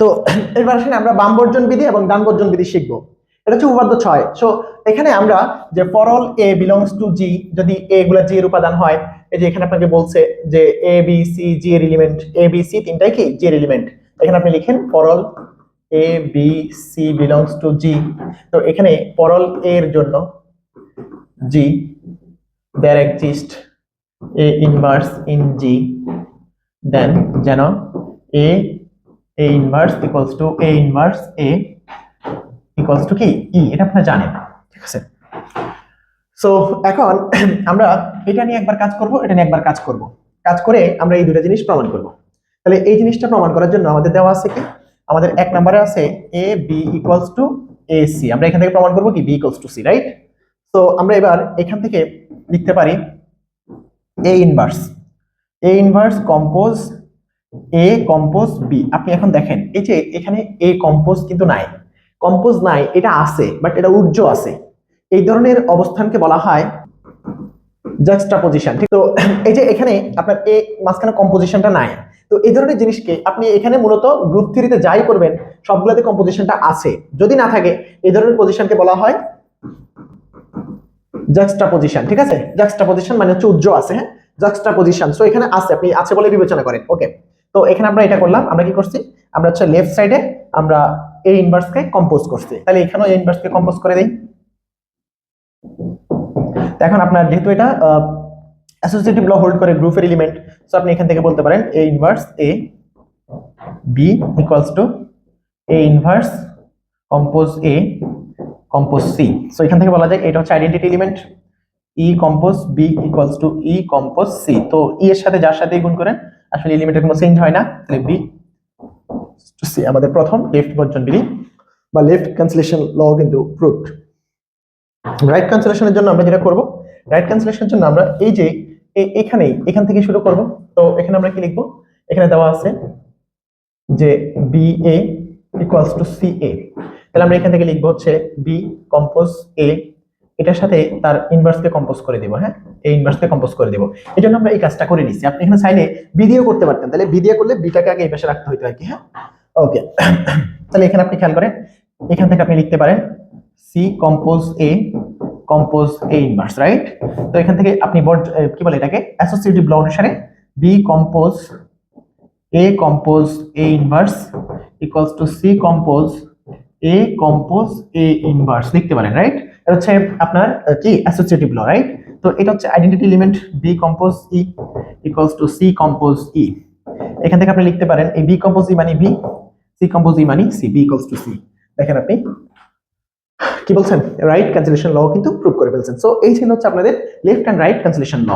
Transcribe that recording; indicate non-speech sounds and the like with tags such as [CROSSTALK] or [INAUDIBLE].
তো এবার আসেন আমরা বাম বর্জন বিধি এবং ডান বর্জন বিধি শিখব। এটা হচ্ছে উপাদ্য ছয়। সো এখানে আমরা যে ফরল এ বিলংস টু জি যদি এ গুলা জি এর উপাদান হয়, এই যে এখানে আপনাকে বলছে যে এ বি সি জি এর এলিমেন্ট এ বি সি তিনটাই কি? জি এর এলিমেন্ট এখানে আপনি লিখেন for all A B C belongs to G তো এখানে ফরল এর জন্য জি there exist a inverse in G, then যেন a a inverse equals to a inverse a equals to কি? E এটা আপনারা জানেন। ঠিক আছে? সো এখন [CLEARS THROAT] আমরা এটা নিয়ে একবার কাজ করব, এটা নিয়ে একবার কাজ করব। কাজ করে আমরা এই দুটো জিনিস প্রমাণ করব। তাহলে এই জিনিসটা প্রমাণ করার জন্য আমাদের দেওয়া আছে কি? আমাদের এক নম্বরে আছে A B equals to A C আমরা এখান থেকে প্রমাণ করব কি? B equals to C right তো আমরা এবার এখান থেকে লিখতে পারি A inverse A inverse compose A compose B আপনি এখন দেখেন, এই যে এখানে এ কম্পোজ কিন্তু নাই। কম্পোজ নাই, এটা আছে বাট এটা উজ্জ্ব আছে। এই ধরনের অবস্থানকে বলা হয় জাস্টাপোজিশন ঠিক তো এই যে এখানে আপনার এ মাঝখানে কম্পোজিশনটা নাই। তো এই ধরনের জিনিসকে আপনি এখানে মূলত গ্রুপ থ্রিতে যাই করবেন, সবগুলোতে কম্পোজিশনটা আছে। যদি না থাকে, এই ধরনের পজিশনকে বলা হয় জাক্সটাপোজিশন ঠিক আছে? জাক্সটাপোজিশন মানে হচ্ছে উজ্জ্ব আছে হ্যাঁ? জাক্সটাপোজিশন সো এখানে আছে, আপনি আছে বলে বিবেচনা করেন। ওকে তো এখানে আমরা এটা করলাম, আমরা কি করছি? আমরা হচ্ছে লেফট সাইডে আমরা এ ইনভার্সকে কম্পোজ করছি। তাহলে এখানেও এ ইনভার্সকে কম্পোজ করে দেই। এখন আপনার যেহেতু এটা অ্যাসোসিয়েটিভ ল হোল্ড করে গ্রুপের এলিমেন্ট সো আপনি এখান থেকে বলতে পারেন A inverse A B equals to A inverse compose A compose C so এখান থেকে বলা যায় এটা হচ্ছে identity element E compose B equals to E compose C তো ই এর সাথে যার সাথে গুণ করেন আসলে এলিমেন্টের কোনো চেঞ্জ হয় না। তাহলে বি টু সি আমাদের প্রথম লেফট বর্জন বিধি বা লেফট ক্যান্সেলেশন ল কিন্তু প্রুভড রাইট ক্যান্সেলেশনের জন্য আমরা যেটা করব রাইট ক্যান্সেলেশনের জন্য আমরা এই যে এখানেই, এখান থেকে শুরু করব। তো এখানে আমরা কি লিখব? এখানে দেওয়া আছে যে B A equals to C A তাহলে আমরা এখান থেকে লিখব হচ্ছে বি কম্পোজ এ এটার সাথে তার ইনভার্সকে কম্পোজ করে দিব হ্যাঁ? এই ইনভার্সকে কম্পোজ করে দিব। এই জন্য আমরা এই কাজটা করে নিচ্ছি। আপনি এখানে চাইলে বি দিয়েও করতে পারতেন। তাহলে বি দিয়ে করলে বিটাকে আগে এই পাশে রাখতে হইতো আর কি হ্যাঁ? ওকে [COUGHS] তাহলে এখানে আপনি খেয়াল করেন এখান থেকে আপনি লিখতে পারেন C compose A compose A inverse right তো এখান থেকে আপনি এ, কি বলে এটাকে? অ্যাসোসিয়েটিভ ল অনুসারে B compose A compose A inverse equals to C compose A compose A inverse লিখতে পারেন রাইট এটা হচ্ছে আপনার কি? অ্যাসোসিয়েটিভ ল রাইট তো এটা হচ্ছে identity element B compose E equals to C compose E এখান থেকে আপনি লিখতে পারেন এই বি কম্পোজ ই মানে বি সি কম্পোজ ই মানে C B equals to C দেখেন আপনি, কি বলছেন? রাইট ক্যান্সেলেশন ল কিন্তু প্রুভ করে ফেলছেন। সো এই ছিল হচ্ছে আপনাদের left and right cancellation law